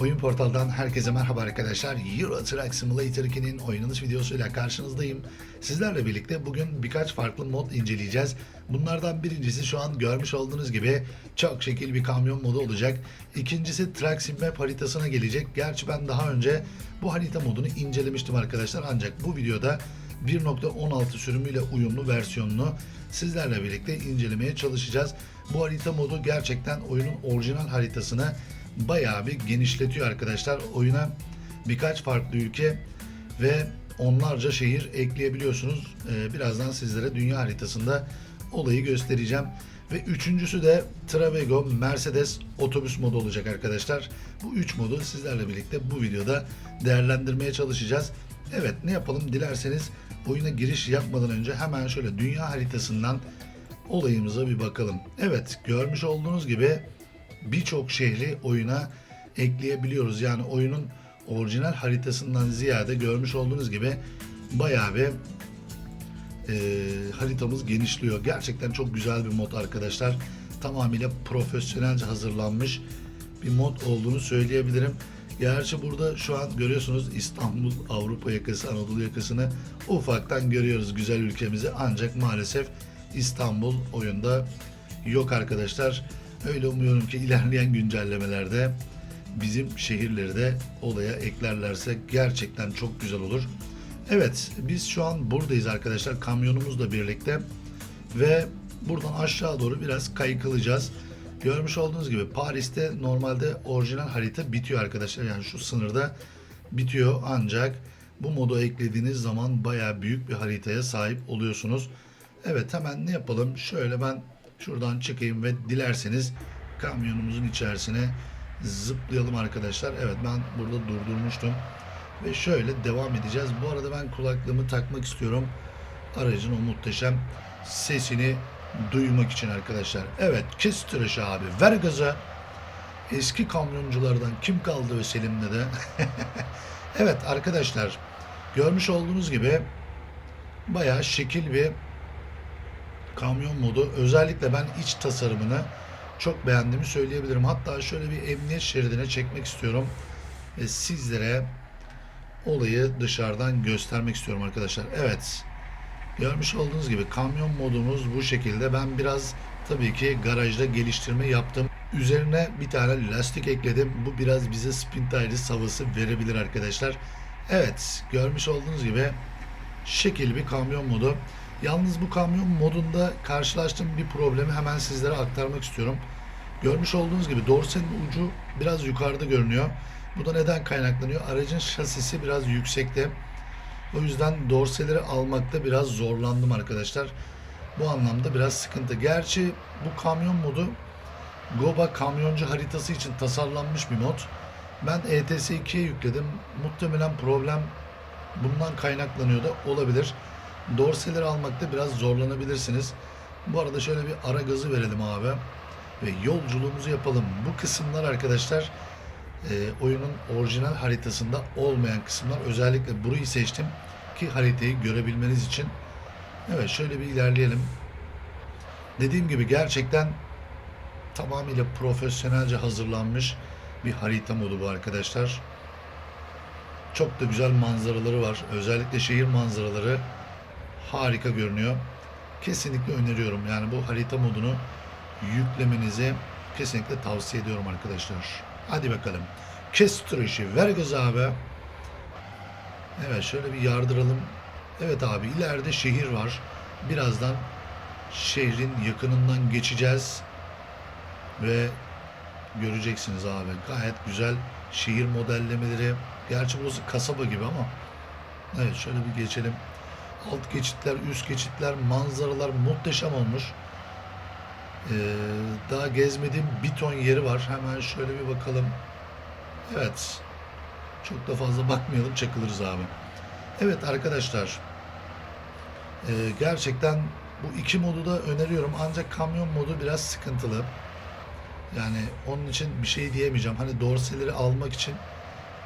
Oyun portaldan herkese merhaba arkadaşlar. Euro Truck Simulator 2'nin oynanış videosuyla karşınızdayım. Sizlerle birlikte bugün birkaç farklı mod inceleyeceğiz. Bunlardan birincisi şu an görmüş olduğunuz gibi çok şekil bir kamyon modu olacak. İkincisi Truck Sim Map haritasına gelecek. Gerçi ben daha önce bu harita modunu incelemiştim arkadaşlar. Ancak bu videoda 1.16 sürümüyle uyumlu versiyonunu sizlerle birlikte incelemeye çalışacağız. Bu harita modu gerçekten oyunun orijinal haritasını bayağı bir genişletiyor arkadaşlar. Oyuna birkaç farklı ülke ve onlarca şehir ekleyebiliyorsunuz. Ee, birazdan sizlere dünya haritasında olayı göstereceğim. Ve üçüncüsü de Travego Mercedes otobüs modu olacak arkadaşlar. Bu üç modu sizlerle birlikte bu videoda değerlendirmeye çalışacağız. Evet ne yapalım dilerseniz oyuna giriş yapmadan önce hemen şöyle dünya haritasından olayımıza bir bakalım. Evet görmüş olduğunuz gibi birçok şehri oyuna ekleyebiliyoruz. Yani oyunun orijinal haritasından ziyade görmüş olduğunuz gibi bayağı bir e, haritamız genişliyor. Gerçekten çok güzel bir mod arkadaşlar. Tamamıyla profesyonelce hazırlanmış bir mod olduğunu söyleyebilirim. Gerçi burada şu an görüyorsunuz İstanbul, Avrupa yakası, Anadolu yakasını ufaktan görüyoruz güzel ülkemizi. Ancak maalesef İstanbul oyunda yok arkadaşlar. Öyle umuyorum ki ilerleyen güncellemelerde bizim şehirleri de olaya eklerlerse gerçekten çok güzel olur. Evet biz şu an buradayız arkadaşlar kamyonumuzla birlikte ve buradan aşağı doğru biraz kaykılacağız. Görmüş olduğunuz gibi Paris'te normalde orijinal harita bitiyor arkadaşlar. Yani şu sınırda bitiyor ancak bu modu eklediğiniz zaman bayağı büyük bir haritaya sahip oluyorsunuz. Evet hemen ne yapalım? Şöyle ben şuradan çıkayım ve dilerseniz kamyonumuzun içerisine zıplayalım arkadaşlar. Evet ben burada durdurmuştum. Ve şöyle devam edeceğiz. Bu arada ben kulaklığımı takmak istiyorum. Aracın o muhteşem sesini duymak için arkadaşlar. Evet kes tıraşı abi ver gaza. Eski kamyonculardan kim kaldı ve Selim'de de. evet arkadaşlar görmüş olduğunuz gibi bayağı şekil bir kamyon modu. Özellikle ben iç tasarımını çok beğendiğimi söyleyebilirim. Hatta şöyle bir emniyet şeridine çekmek istiyorum. Ve sizlere olayı dışarıdan göstermek istiyorum arkadaşlar. Evet. Görmüş olduğunuz gibi kamyon modumuz bu şekilde. Ben biraz tabii ki garajda geliştirme yaptım. Üzerine bir tane lastik ekledim. Bu biraz bize spin tires havası verebilir arkadaşlar. Evet. Görmüş olduğunuz gibi şekil bir kamyon modu. Yalnız bu kamyon modunda karşılaştığım bir problemi hemen sizlere aktarmak istiyorum. Görmüş olduğunuz gibi dorsenin ucu biraz yukarıda görünüyor. Bu da neden kaynaklanıyor? Aracın şasisi biraz yüksekte. O yüzden dorseleri almakta biraz zorlandım arkadaşlar. Bu anlamda biraz sıkıntı. Gerçi bu kamyon modu Goba kamyoncu haritası için tasarlanmış bir mod. Ben ETS 2'ye yükledim. Muhtemelen problem bundan kaynaklanıyor da olabilir. Dorseleri almakta biraz zorlanabilirsiniz. Bu arada şöyle bir ara gazı verelim abi. Ve yolculuğumuzu yapalım. Bu kısımlar arkadaşlar e, oyunun orijinal haritasında olmayan kısımlar. Özellikle burayı seçtim ki haritayı görebilmeniz için. Evet şöyle bir ilerleyelim. Dediğim gibi gerçekten tamamıyla profesyonelce hazırlanmış bir harita modu bu arkadaşlar. Çok da güzel manzaraları var. Özellikle şehir manzaraları harika görünüyor. Kesinlikle öneriyorum. Yani bu harita modunu yüklemenizi kesinlikle tavsiye ediyorum arkadaşlar. Hadi bakalım. Kes işi. Ver gaz abi. Evet şöyle bir yardıralım. Evet abi ileride şehir var. Birazdan şehrin yakınından geçeceğiz. Ve göreceksiniz abi. Gayet güzel şehir modellemeleri. Gerçi burası kasaba gibi ama. Evet şöyle bir geçelim. Alt geçitler, üst geçitler, manzaralar muhteşem olmuş. Ee, daha gezmediğim bir ton yeri var. Hemen şöyle bir bakalım. Evet. Çok da fazla bakmayalım çakılırız abi. Evet arkadaşlar. Ee, gerçekten bu iki modu da öneriyorum. Ancak kamyon modu biraz sıkıntılı. Yani onun için bir şey diyemeyeceğim. Hani dorseleri almak için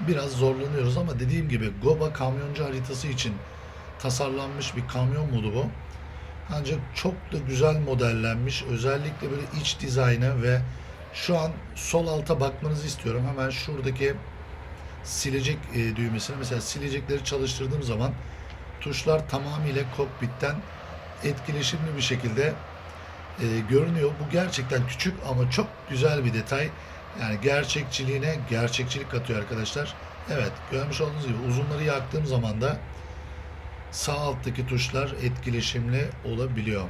biraz zorlanıyoruz ama dediğim gibi Goba kamyoncu haritası için tasarlanmış bir kamyon modu bu. Ancak çok da güzel modellenmiş. Özellikle böyle iç dizaynı ve Şu an sol alta bakmanızı istiyorum. Hemen şuradaki silecek e, düğmesini mesela silecekleri çalıştırdığım zaman tuşlar tamamıyla kokpitten etkileşimli bir şekilde e, görünüyor. Bu gerçekten küçük ama çok güzel bir detay. Yani gerçekçiliğine gerçekçilik katıyor arkadaşlar. Evet görmüş olduğunuz gibi uzunları yaktığım zaman da sağ alttaki tuşlar etkileşimli olabiliyor.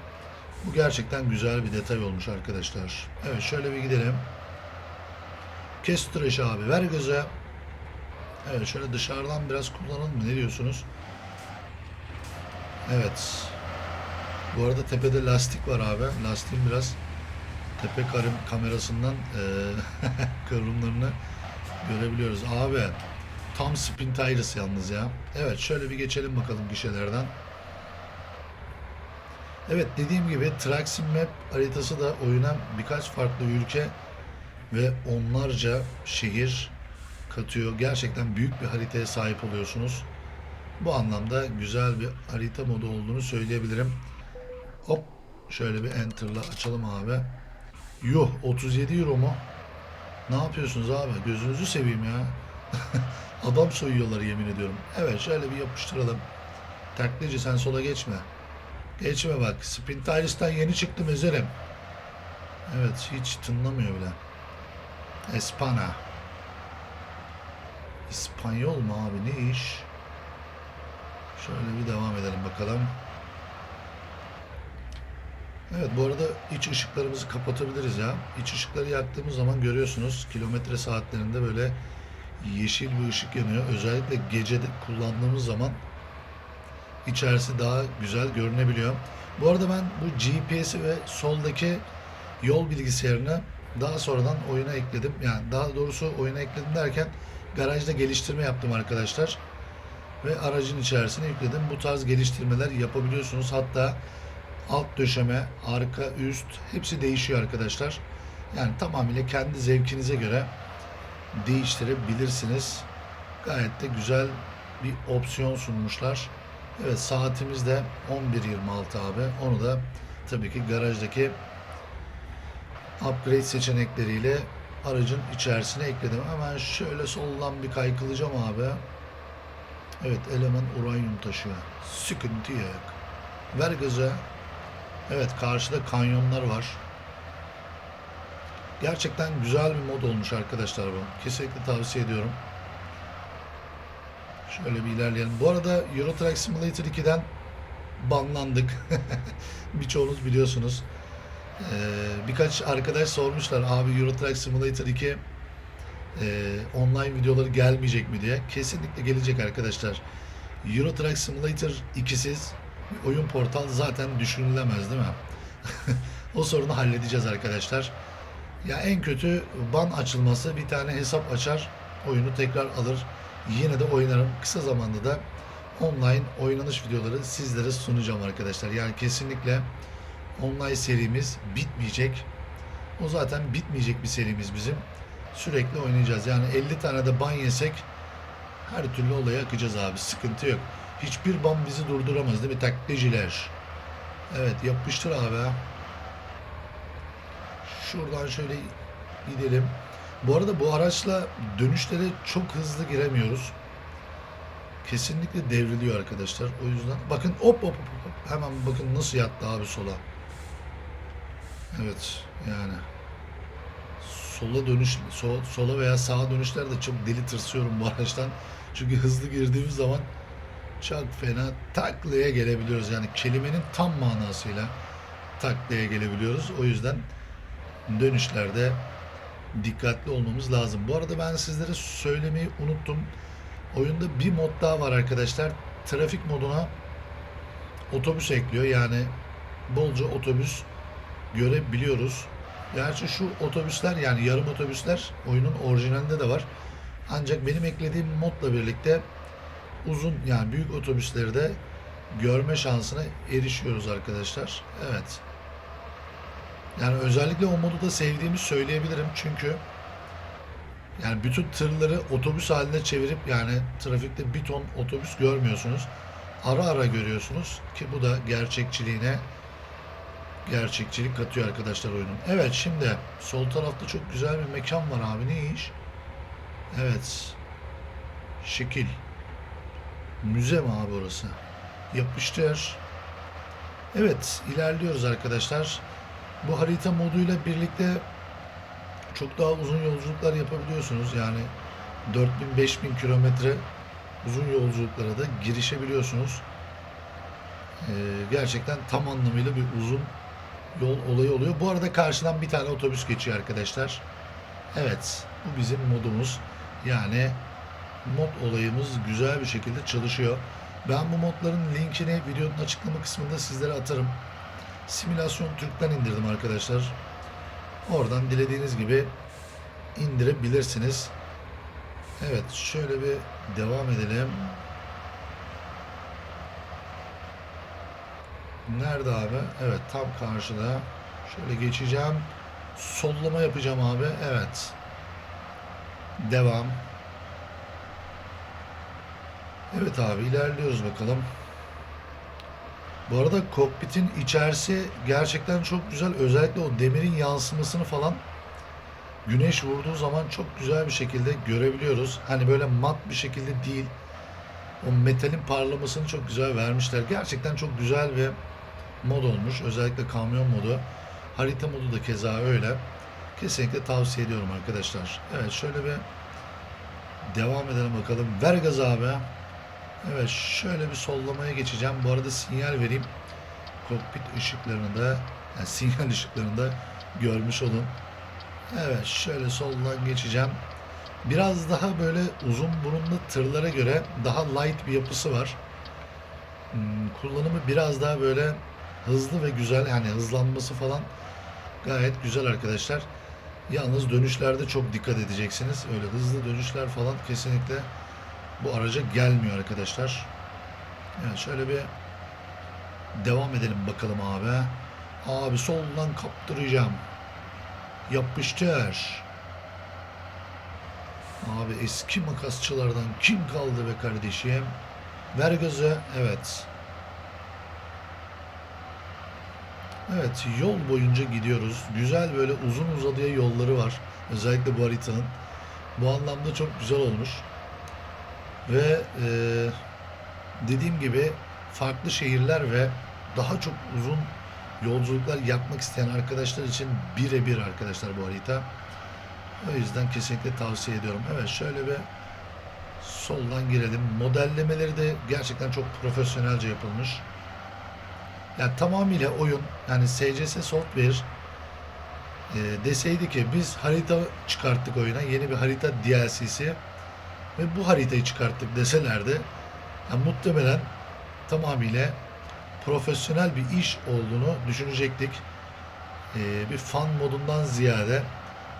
Bu gerçekten güzel bir detay olmuş arkadaşlar. Evet şöyle bir gidelim. Kes abi ver göze. Evet şöyle dışarıdan biraz kullanalım mı? Ne diyorsunuz? Evet. Bu arada tepede lastik var abi. Lastiğin biraz tepe kamerasından eee kıvrımlarını görebiliyoruz. Abi tam spin tires yalnız ya. Evet şöyle bir geçelim bakalım gişelerden. Evet dediğim gibi Traxim Map haritası da oyuna birkaç farklı ülke ve onlarca şehir katıyor. Gerçekten büyük bir haritaya sahip oluyorsunuz. Bu anlamda güzel bir harita modu olduğunu söyleyebilirim. Hop şöyle bir enter'la açalım abi. Yuh 37 euro mu? Ne yapıyorsunuz abi? Gözünüzü seveyim ya. Adam soyuyorlar yemin ediyorum. Evet şöyle bir yapıştıralım. Taklacı sen sola geçme. Geçme bak. Spin Tires'tan yeni çıktım ezerim. Evet hiç tınlamıyor bile. Espana. İspanyol mu abi ne iş? Şöyle bir devam edelim bakalım. Evet bu arada iç ışıklarımızı kapatabiliriz ya. İç ışıkları yaktığımız zaman görüyorsunuz kilometre saatlerinde böyle yeşil bir ışık yanıyor. Özellikle gecede kullandığımız zaman içerisi daha güzel görünebiliyor. Bu arada ben bu GPS'i ve soldaki yol bilgisayarını daha sonradan oyuna ekledim. Yani daha doğrusu oyuna ekledim derken garajda geliştirme yaptım arkadaşlar. Ve aracın içerisine yükledim. Bu tarz geliştirmeler yapabiliyorsunuz. Hatta alt döşeme, arka, üst hepsi değişiyor arkadaşlar. Yani tamamıyla kendi zevkinize göre değiştirebilirsiniz. Gayet de güzel bir opsiyon sunmuşlar. Evet saatimiz de 11.26 abi. Onu da tabii ki garajdaki upgrade seçenekleriyle aracın içerisine ekledim. Hemen şöyle soldan bir kaykılacağım abi. Evet eleman uranyum taşıyor. Sıkıntı yok. Ver gaza. Evet karşıda kanyonlar var. Gerçekten güzel bir mod olmuş arkadaşlar bu. Kesinlikle tavsiye ediyorum. Şöyle bir ilerleyelim. Bu arada Euro Truck Simulator 2'den banlandık. Birçoğunuz biliyorsunuz. Ee, birkaç arkadaş sormuşlar abi Euro Truck Simulator 2 e, online videoları gelmeyecek mi diye. Kesinlikle gelecek arkadaşlar. Euro Truck Simulator 2'siz bir oyun portal zaten düşünülemez değil mi? o sorunu halledeceğiz arkadaşlar. Ya en kötü ban açılması bir tane hesap açar, oyunu tekrar alır. Yine de oynarım. Kısa zamanda da online oynanış videoları sizlere sunacağım arkadaşlar. Yani kesinlikle online serimiz bitmeyecek. O zaten bitmeyecek bir serimiz bizim. Sürekli oynayacağız. Yani 50 tane de ban yesek her türlü olaya akacağız abi. Sıkıntı yok. Hiçbir ban bizi durduramaz değil mi taklitciler? Evet yapıştır abi. Şuradan şöyle gidelim. Bu arada bu araçla dönüşlere çok hızlı giremiyoruz. Kesinlikle devriliyor arkadaşlar. O yüzden bakın hop hop hop hop. Hemen bakın nasıl yattı abi sola. Evet yani sola dönüş sol, sola veya sağa dönüşlerde çok deli tırsıyorum bu araçtan. Çünkü hızlı girdiğimiz zaman çok fena taklaya gelebiliyoruz. Yani kelimenin tam manasıyla taklaya gelebiliyoruz. O yüzden dönüşlerde dikkatli olmamız lazım. Bu arada ben sizlere söylemeyi unuttum. Oyunda bir mod daha var arkadaşlar. Trafik moduna otobüs ekliyor. Yani bolca otobüs görebiliyoruz. Gerçi şu otobüsler yani yarım otobüsler oyunun orijinalinde de var. Ancak benim eklediğim modla birlikte uzun yani büyük otobüsleri de görme şansına erişiyoruz arkadaşlar. Evet. Yani özellikle o modu da sevdiğimi söyleyebilirim çünkü yani bütün tırları otobüs haline çevirip yani trafikte bir ton otobüs görmüyorsunuz. Ara ara görüyorsunuz ki bu da gerçekçiliğine gerçekçilik katıyor arkadaşlar oyunun. Evet şimdi sol tarafta çok güzel bir mekan var abi. Ne iş? Evet. Şekil. Müze mi abi orası? Yapıştır. Evet ilerliyoruz arkadaşlar. Bu harita moduyla birlikte çok daha uzun yolculuklar yapabiliyorsunuz. Yani 4000-5000 kilometre uzun yolculuklara da girişebiliyorsunuz. Ee, gerçekten tam anlamıyla bir uzun yol olayı oluyor. Bu arada karşıdan bir tane otobüs geçiyor arkadaşlar. Evet, bu bizim modumuz. Yani mod olayımız güzel bir şekilde çalışıyor. Ben bu modların linkini videonun açıklama kısmında sizlere atarım. Simülasyon Türk'ten indirdim arkadaşlar. Oradan dilediğiniz gibi indirebilirsiniz. Evet, şöyle bir devam edelim. Nerede abi? Evet tam karşıda. Şöyle geçeceğim. Sollama yapacağım abi. Evet. Devam. Evet abi ilerliyoruz bakalım. Bu arada kokpitin içerisi gerçekten çok güzel. Özellikle o demirin yansımasını falan güneş vurduğu zaman çok güzel bir şekilde görebiliyoruz. Hani böyle mat bir şekilde değil. O metalin parlamasını çok güzel vermişler. Gerçekten çok güzel bir mod olmuş. Özellikle kamyon modu. Harita modu da keza öyle. Kesinlikle tavsiye ediyorum arkadaşlar. Evet şöyle bir devam edelim bakalım. Ver gaz abi. Evet şöyle bir sollamaya geçeceğim. Bu arada sinyal vereyim. Kokpit ışıklarını da yani sinyal ışıklarını da görmüş olun. Evet şöyle soldan geçeceğim. Biraz daha böyle uzun burunlu tırlara göre daha light bir yapısı var. Hmm, kullanımı biraz daha böyle hızlı ve güzel yani hızlanması falan gayet güzel arkadaşlar. Yalnız dönüşlerde çok dikkat edeceksiniz. Öyle hızlı dönüşler falan kesinlikle bu araca gelmiyor arkadaşlar. Evet şöyle bir devam edelim bakalım abi. Abi soldan kaptıracağım. Yapıştır. Abi eski makasçılardan kim kaldı be kardeşim? Ver gazı. Evet. Evet yol boyunca gidiyoruz. Güzel böyle uzun uzadıya yolları var. Özellikle bu haritanın. Bu anlamda çok güzel olmuş. Ve e, dediğim gibi farklı şehirler ve daha çok uzun yolculuklar yapmak isteyen arkadaşlar için birebir arkadaşlar bu harita. O yüzden kesinlikle tavsiye ediyorum. Evet şöyle bir soldan girelim. Modellemeleri de gerçekten çok profesyonelce yapılmış. Yani tamamıyla oyun yani SCS Software e, deseydi ki biz harita çıkarttık oyuna yeni bir harita DLC'si ve bu haritayı çıkarttık deselerdi yani muhtemelen tamamıyla profesyonel bir iş olduğunu düşünecektik. E, bir fan modundan ziyade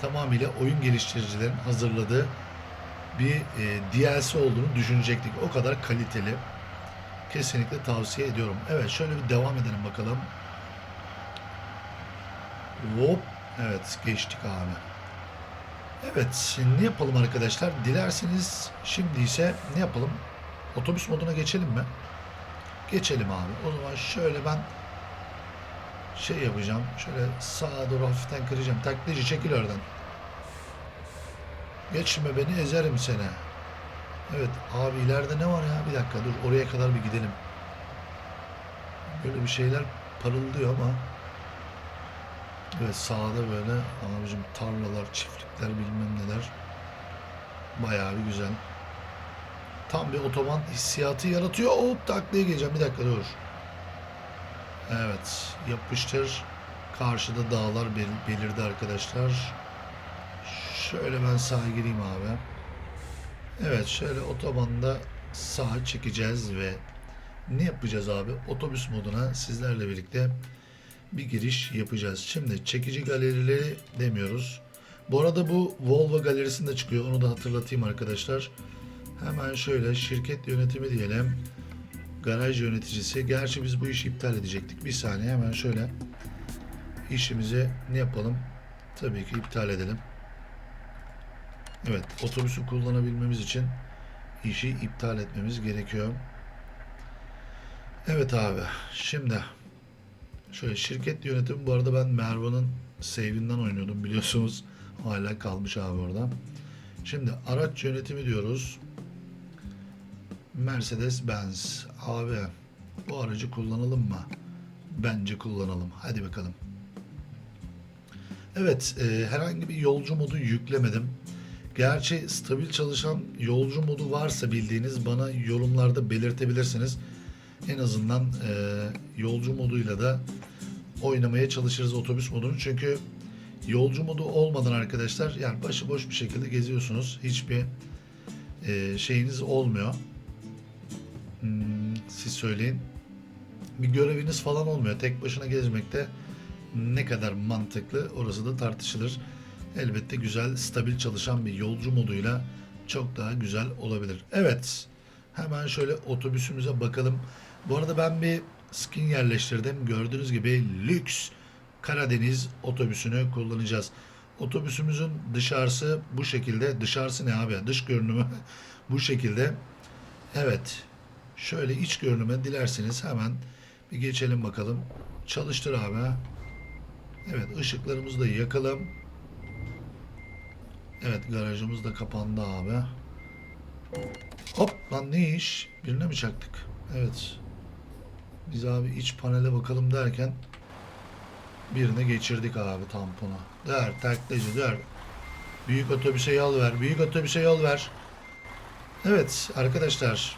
tamamıyla oyun geliştiricilerin hazırladığı bir e, DLC olduğunu düşünecektik. O kadar kaliteli. Kesinlikle tavsiye ediyorum. Evet şöyle bir devam edelim bakalım. Hop. Evet geçtik abi. Evet ne yapalım arkadaşlar? Dilerseniz şimdi ise ne yapalım? Otobüs moduna geçelim mi? Geçelim abi. O zaman şöyle ben şey yapacağım. Şöyle sağa doğru hafiften kıracağım. Taklitçi çekil oradan. Geçme beni ezerim seni. Evet abi ileride ne var ya? Bir dakika dur oraya kadar bir gidelim. Böyle bir şeyler parıldıyor ama Evet sağda böyle abicim tarlalar, çiftlikler bilmem neler. Bayağı bir güzel. Tam bir otoban hissiyatı yaratıyor. Hop taklaya geleceğim. Bir dakika dur. Evet yapıştır. Karşıda dağlar bel- belirdi arkadaşlar. Şöyle ben sağa gireyim abi. Evet şöyle otobanda sağa çekeceğiz ve ne yapacağız abi? Otobüs moduna sizlerle birlikte bir giriş yapacağız. Şimdi çekici galerileri demiyoruz. Bu arada bu Volvo galerisinde çıkıyor. Onu da hatırlatayım arkadaşlar. Hemen şöyle şirket yönetimi diyelim. Garaj yöneticisi. Gerçi biz bu işi iptal edecektik. Bir saniye hemen şöyle işimizi ne yapalım? Tabii ki iptal edelim. Evet, otobüsü kullanabilmemiz için işi iptal etmemiz gerekiyor. Evet abi, şimdi Şöyle şirket yönetimi bu arada ben Mervan'ın save'inden oynuyordum biliyorsunuz. Hala kalmış abi orada. Şimdi araç yönetimi diyoruz. Mercedes Benz. Abi bu aracı kullanalım mı? Bence kullanalım. Hadi bakalım. Evet, e, herhangi bir yolcu modu yüklemedim. Gerçi stabil çalışan yolcu modu varsa bildiğiniz bana yorumlarda belirtebilirsiniz. En azından e, yolcu moduyla da oynamaya çalışırız otobüs modunu. Çünkü yolcu modu olmadan arkadaşlar yani başıboş bir şekilde geziyorsunuz. Hiçbir e, şeyiniz olmuyor. Hmm, siz söyleyin. Bir göreviniz falan olmuyor. Tek başına gezmekte ne kadar mantıklı orası da tartışılır. Elbette güzel, stabil çalışan bir yolcu moduyla çok daha güzel olabilir. Evet, hemen şöyle otobüsümüze bakalım. Bu arada ben bir skin yerleştirdim. Gördüğünüz gibi lüks Karadeniz otobüsünü kullanacağız. Otobüsümüzün dışarısı bu şekilde. Dışarısı ne abi? Dış görünümü bu şekilde. Evet. Şöyle iç görünüme dilerseniz hemen bir geçelim bakalım. Çalıştır abi. Evet ışıklarımızı da yakalım. Evet garajımız da kapandı abi. Hop lan ne iş? Birine mi çaktık? Evet. Biz abi iç panele bakalım derken birine geçirdik abi tamponu. Der taklacı der. Büyük otobüse yol ver. Büyük otobüse yol ver. Evet arkadaşlar.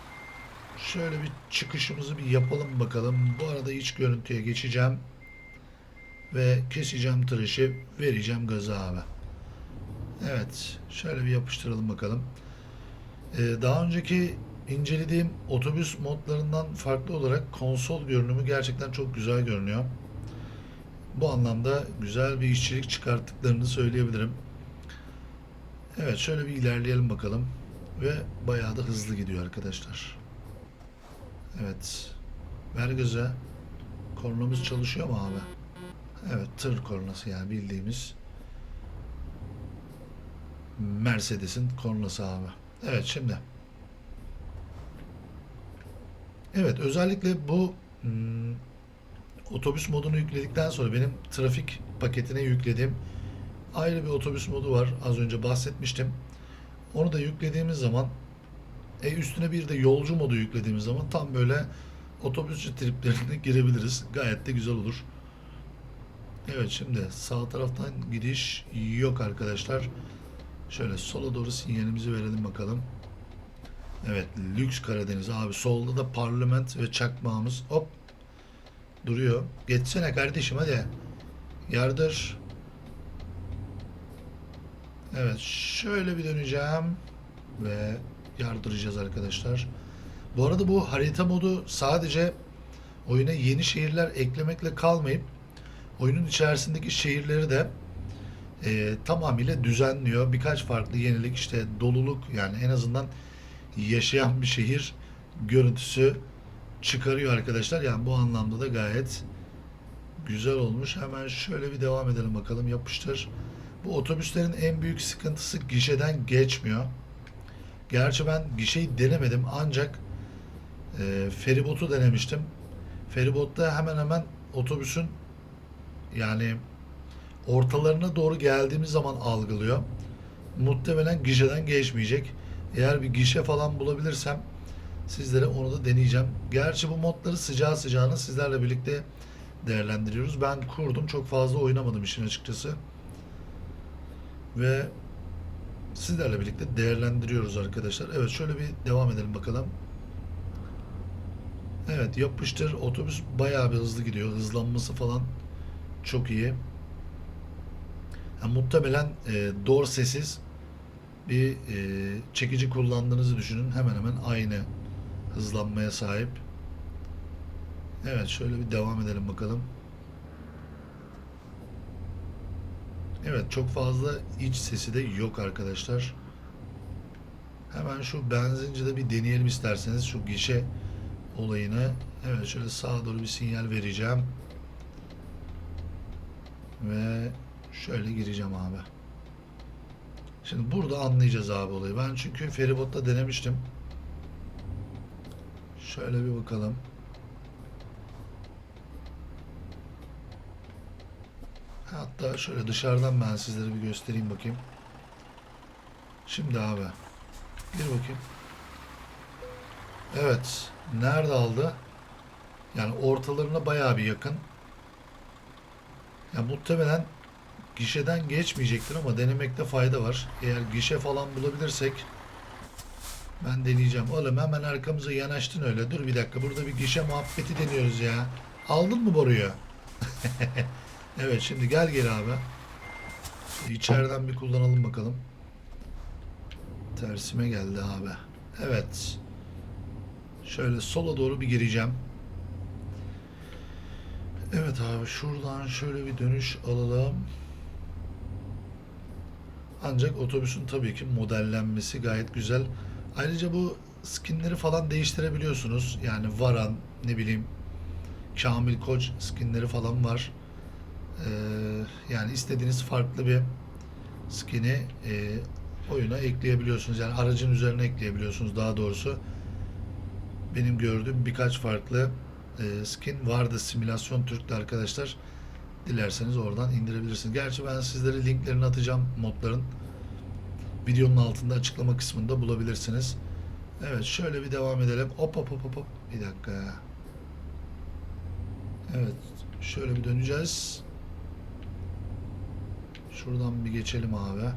Şöyle bir çıkışımızı bir yapalım bakalım. Bu arada iç görüntüye geçeceğim. Ve keseceğim tıraşı. Vereceğim gazı abi. Evet. Şöyle bir yapıştıralım bakalım. Ee, daha önceki incelediğim otobüs modlarından farklı olarak konsol görünümü gerçekten çok güzel görünüyor. Bu anlamda güzel bir işçilik çıkarttıklarını söyleyebilirim. Evet şöyle bir ilerleyelim bakalım. Ve bayağı da hızlı gidiyor arkadaşlar. Evet. Ver göze. Kornamız çalışıyor mu abi? Evet tır kornası yani bildiğimiz Mercedes'in kornası abi. Evet şimdi. Evet özellikle bu hmm, otobüs modunu yükledikten sonra benim trafik paketine yüklediğim ayrı bir otobüs modu var. Az önce bahsetmiştim. Onu da yüklediğimiz zaman e üstüne bir de yolcu modu yüklediğimiz zaman tam böyle otobüsçü triplerine girebiliriz. Gayet de güzel olur. Evet şimdi sağ taraftan gidiş yok arkadaşlar. Şöyle sola doğru sinyalimizi verelim bakalım. Evet lüks Karadeniz abi solda da parlament ve çakmağımız hop duruyor. Geçsene kardeşim hadi. Yardır. Evet şöyle bir döneceğim ve yardıracağız arkadaşlar. Bu arada bu harita modu sadece oyuna yeni şehirler eklemekle kalmayıp oyunun içerisindeki şehirleri de e, tamamıyla düzenliyor. Birkaç farklı yenilik işte doluluk yani en azından yaşayan bir şehir görüntüsü çıkarıyor arkadaşlar. Yani bu anlamda da gayet güzel olmuş. Hemen şöyle bir devam edelim bakalım yapıştır. Bu otobüslerin en büyük sıkıntısı gişeden geçmiyor. Gerçi ben gişeyi denemedim ancak e, feribotu denemiştim. Feribotta hemen hemen otobüsün yani ortalarına doğru geldiğimiz zaman algılıyor. Muhtemelen gişeden geçmeyecek. Eğer bir gişe falan bulabilirsem sizlere onu da deneyeceğim. Gerçi bu modları sıcağı sıcağına sizlerle birlikte değerlendiriyoruz. Ben kurdum. Çok fazla oynamadım işin açıkçası. Ve sizlerle birlikte değerlendiriyoruz arkadaşlar. Evet şöyle bir devam edelim bakalım. Evet yapıştır. Otobüs bayağı bir hızlı gidiyor. Hızlanması falan çok iyi. Yani muhtemelen e, Dorses'iz bir e, çekici kullandığınızı düşünün. Hemen hemen aynı hızlanmaya sahip. Evet şöyle bir devam edelim bakalım. Evet çok fazla iç sesi de yok arkadaşlar. Hemen şu benzincide bir deneyelim isterseniz şu gişe olayını. Evet şöyle sağa doğru bir sinyal vereceğim. Ve şöyle gireceğim abi. Şimdi burada anlayacağız abi olayı. Ben çünkü feribotta denemiştim. Şöyle bir bakalım. Hatta şöyle dışarıdan ben sizlere bir göstereyim bakayım. Şimdi abi. Gir bakayım. Evet. Nerede aldı? Yani ortalarına bayağı bir yakın. Ya muhtemelen gişeden geçmeyecektir ama denemekte fayda var. Eğer gişe falan bulabilirsek ben deneyeceğim. Oğlum hemen arkamıza yanaştın öyle. Dur bir dakika burada bir gişe muhabbeti deniyoruz ya. Aldın mı boruyu? evet şimdi gel gel abi. Şimdi içeriden bir kullanalım bakalım. Tersime geldi abi. Evet. Şöyle sola doğru bir gireceğim. Evet abi şuradan şöyle bir dönüş alalım. Ancak otobüsün tabii ki modellenmesi gayet güzel. Ayrıca bu skinleri falan değiştirebiliyorsunuz. Yani Varan, ne bileyim Kamil Koç skinleri falan var. Ee, yani istediğiniz farklı bir skin'i e, oyuna ekleyebiliyorsunuz. Yani aracın üzerine ekleyebiliyorsunuz daha doğrusu. Benim gördüğüm birkaç farklı e, skin vardı simülasyon Türk'te arkadaşlar. Dilerseniz oradan indirebilirsiniz. Gerçi ben sizlere linklerini atacağım modların. Videonun altında açıklama kısmında bulabilirsiniz. Evet şöyle bir devam edelim. Hop hop hop hop. Bir dakika. Evet. Şöyle bir döneceğiz. Şuradan bir geçelim abi.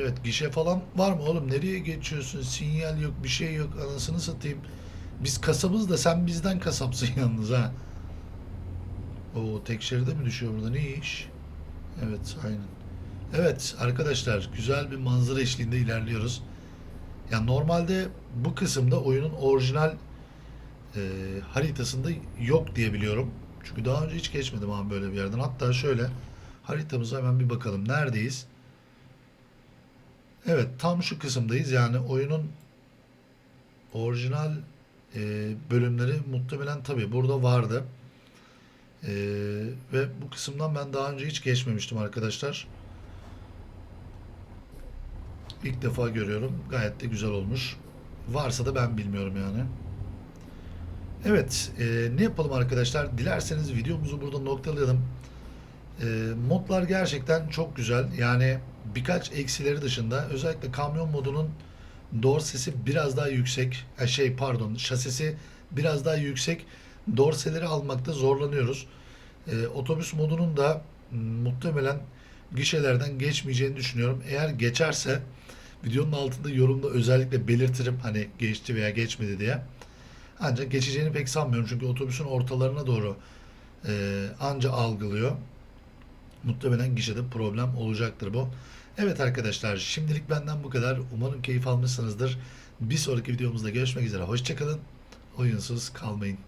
Evet gişe falan var mı oğlum? Nereye geçiyorsun? Sinyal yok, bir şey yok. Anasını satayım. Biz kasabız da sen bizden kasapsın yalnız ha. O tek şeride mi düşüyor burada? Ne iş? Evet, aynen. Evet arkadaşlar güzel bir manzara eşliğinde ilerliyoruz. Ya normalde bu kısımda oyunun orijinal e, haritasında yok diye biliyorum. Çünkü daha önce hiç geçmedim abi böyle bir yerden. Hatta şöyle haritamıza hemen bir bakalım. Neredeyiz? Evet tam şu kısımdayız. Yani oyunun orijinal e, bölümleri muhtemelen tabii burada vardı. E, ve bu kısımdan ben daha önce hiç geçmemiştim arkadaşlar. İlk defa görüyorum. Gayet de güzel olmuş. Varsa da ben bilmiyorum yani. Evet, e, ne yapalım arkadaşlar? Dilerseniz videomuzu burada noktalayalım. E, modlar gerçekten çok güzel. Yani birkaç eksileri dışında özellikle kamyon modunun dorsesi biraz daha yüksek. E, şey pardon, şasisi biraz daha yüksek. Dorseleri almakta zorlanıyoruz. E, otobüs modunun da muhtemelen gişelerden geçmeyeceğini düşünüyorum. Eğer geçerse videonun altında yorumda özellikle belirtirim hani geçti veya geçmedi diye. Ancak geçeceğini pek sanmıyorum çünkü otobüsün ortalarına doğru e, anca algılıyor. Muhtemelen gişede problem olacaktır bu. Evet arkadaşlar şimdilik benden bu kadar. Umarım keyif almışsınızdır. Bir sonraki videomuzda görüşmek üzere. Hoşçakalın. Oyunsuz kalmayın.